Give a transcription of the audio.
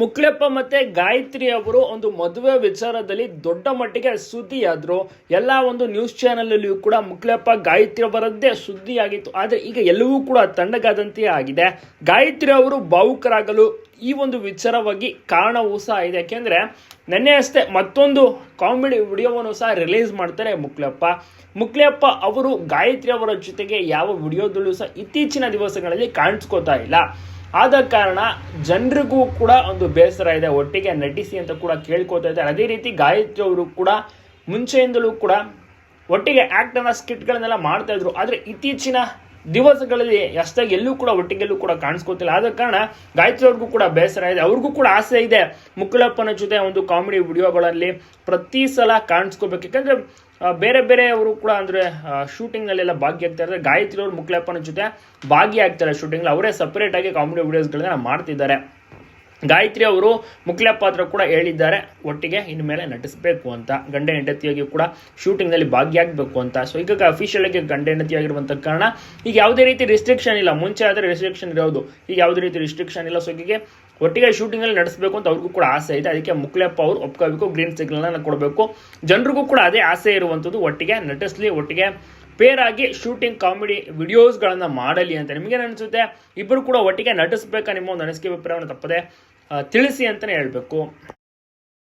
ಮುಕ್ಳೆಪ್ಪ ಮತ್ತೆ ಗಾಯತ್ರಿ ಅವರು ಒಂದು ಮದುವೆ ವಿಚಾರದಲ್ಲಿ ದೊಡ್ಡ ಮಟ್ಟಿಗೆ ಸುದ್ದಿಯಾದರು. ಎಲ್ಲ ಒಂದು ನ್ಯೂಸ್ ಚಾನೆಲ್ ಕೂಡ ಮುಕ್ಲೆಪ್ಪ ಗಾಯತ್ರಿ ಅವರದ್ದೇ ಸುದ್ದಿಯಾಗಿತ್ತು. ಆದರೆ ಈಗ ಎಲ್ಲವೂ ಕೂಡ ತಣ್ಣಗಾದಂತೆಯೇ ಆಗಿದೆ. ಗಾಯತ್ರಿ ಅವರು ಭಾವುಕರಾಗಲು ಈ ಒಂದು ವಿಚಾರವಾಗಿ ಕಾರಣವೂ ಸಹ ಇದೆ. ಯಾಕೆಂದ್ರೆ ನೆನ್ನೆ ಅಷ್ಟೇ ಮತ್ತೊಂದು ಕಾಮಿಡಿ ವಿಡಿಯೋವನ್ನು ಸಹ ರಿಲೀಸ್ ಮಾಡ್ತಾರೆ ಮುಕ್ಲೆಪ್ಪ. ಮುಕ್ಲೆಪ್ಪ ಅವರು ಗಾಯತ್ರಿ ಅವರ ಜೊತೆಗೆ ಯಾವ ವಿಡಿಯೋದಲ್ಲೂ ಸಹ ಇತ್ತೀಚಿನ ದಿವಸಗಳಲ್ಲಿ ಕಾಣಿಸ್ಕೋತಾ ಇಲ್ಲ. ಆದ ಕಾರಣ ಜನರಿಗೂ ಕೂಡ ಒಂದು ಬೇಸರ ಇದೆ. ಒಟ್ಟಿಗೆ ನಟಿಸಿ ಅಂತ ಕೂಡ ಕೇಳ್ಕೊತಾ ಇದ್ದಾರೆ. ಅದೇ ರೀತಿ ಗಾಯತ್ರಿ ಅವರು ಕೂಡ ಮುಂಚೆಯಿಂದಲೂ ಕೂಡ ಒಟ್ಟಿಗೆ ಆಕ್ಟ್ ಅನ್ನ ಸ್ಕಿಟ್ಗಳನ್ನೆಲ್ಲ ಮಾಡ್ತಾ ಇದ್ರು. ಆದ್ರೆ ಇತ್ತೀಚಿನ ದಿವಸಗಳಲ್ಲಿ ಅಷ್ಟಾಗಿ ಎಲ್ಲೂ ಕೂಡ ಒಟ್ಟಿಗೆಲ್ಲೂ ಕೂಡ ಕಾಣಿಸ್ಕೊತಿಲ್ಲ. ಆದ ಕಾರಣ ಗಾಯತ್ರಿ ಅವ್ರಿಗೂ ಕೂಡ ಬೇಸರ ಇದೆ. ಅವ್ರಿಗೂ ಕೂಡ ಆಸೆ ಇದೆ. ಮುಕುಳಪ್ಪನ ಜೊತೆ ಒಂದು ಕಾಮಿಡಿ ವಿಡಿಯೋಗಳಲ್ಲಿ ಪ್ರತಿ ಸಲ ಕಾಣಿಸ್ಕೋಬೇಕು. ಯಾಕಂದ್ರೆ ಬೇರೆ ಬೇರೆ ಅವರು ಕೂಡ ಅಂದ್ರೆ ಶೂಟಿಂಗ್ ನಲ್ಲೆಲ್ಲ ಭಾಗಿಯಾಗ್ತಾ ಇದ್ದಾರೆ. ಗಾಯತ್ರಿ ಅವರು ಮುಕ್ಲಪ್ಪನ ಜೊತೆ ಭಾಗಿಯಾಗ್ತಾರೆ ಶೂಟಿಂಗ್ ಅವರೇ ಸಪರೇಟ್ ಆಗಿ ಕಾಮಿಡಿ ವಿಡಿಯೋಸ್ಗಳನ್ನ ಮಾಡ್ತಿದ್ದಾರೆ. ಗಾಯತ್ರಿ ಅವರು ಮುಖ್ಯ ಪಾತ್ರ ಕೂಡ ಹೇಳಿದ್ದಾರೆ. ಒಟ್ಟಿಗೆ ಇನ್ಮೇಲೆ ನಟಿಸಬೇಕು ಅಂತ ಗಂಡ ಹೆಂಡತಿಯಾಗಿ ಕೂಡ ಶೂಟಿಂಗ್ನಲ್ಲಿ ಭಾಗಿಯಾಗಬೇಕು ಅಂತ. ಸೊ ಈಗ ಅಫಿಷಿಯಲ್ ಆಗಿ ಗಂಡ ಹೆಂಡತಿಯಾಗಿರುವಂಥ ಕಾರಣ ಈಗ ಯಾವುದೇ ರೀತಿ ರಿಸ್ಟ್ರಿಕ್ಷನ್ ಇಲ್ಲ. ಮುಂಚೆ ಆದರೆ ರಿಸ್ಟ್ರಿಕ್ಷನ್ ಇರೋದು. ಈಗ ಯಾವುದೇ ರೀತಿ ರಿಸ್ಟ್ರಿಕ್ಷನ್ ಇಲ್ಲ. ಸೊ ಈಗ ಒಟ್ಟಿಗೆ ಶೂಟಿಂಗಲ್ಲಿ ನಡೆಸಬೇಕು ಅಂತ ಅವ್ರಿಗೂ ಕೂಡ ಆಸೆ ಇದೆ. ಅದಕ್ಕೆ ಮುಕ್ಲೆಪ್ಪ ಅವರು ಒಪ್ಕೋಬೇಕು ಗ್ರೀನ್ ಸಿಗ್ನಲ್ನ ಕೊಡಬೇಕು. ಜನರಿಗೂ ಕೂಡ ಅದೇ ಆಸೆ ಇರುವಂಥದ್ದು ಒಟ್ಟಿಗೆ ನಟಿಸ್ಲಿ, ಒಟ್ಟಿಗೆ ಪೇರ್ ಆಗಿ ಶೂಟಿಂಗ್ ಕಾಮಿಡಿ ವಿಡಿಯೋಸ್ಗಳನ್ನು ಮಾಡಲಿ ಅಂತ ನಿಮಗೇನು ಅನಿಸುತ್ತೆ? ಇಬ್ಬರು ಕೂಡ ಒಟ್ಟಿಗೆ ನಟಿಸ್ಬೇಕಾ ನಿಮ್ಮ ಒಂದು ಅನಿಸಿಕೆ ಅಭಿಪ್ರಾಯವನ್ನು ತಪ್ಪದೆ? ತಿಳಿಸಿ ಅಂತಲೇ ಹೇಳಬೇಕು.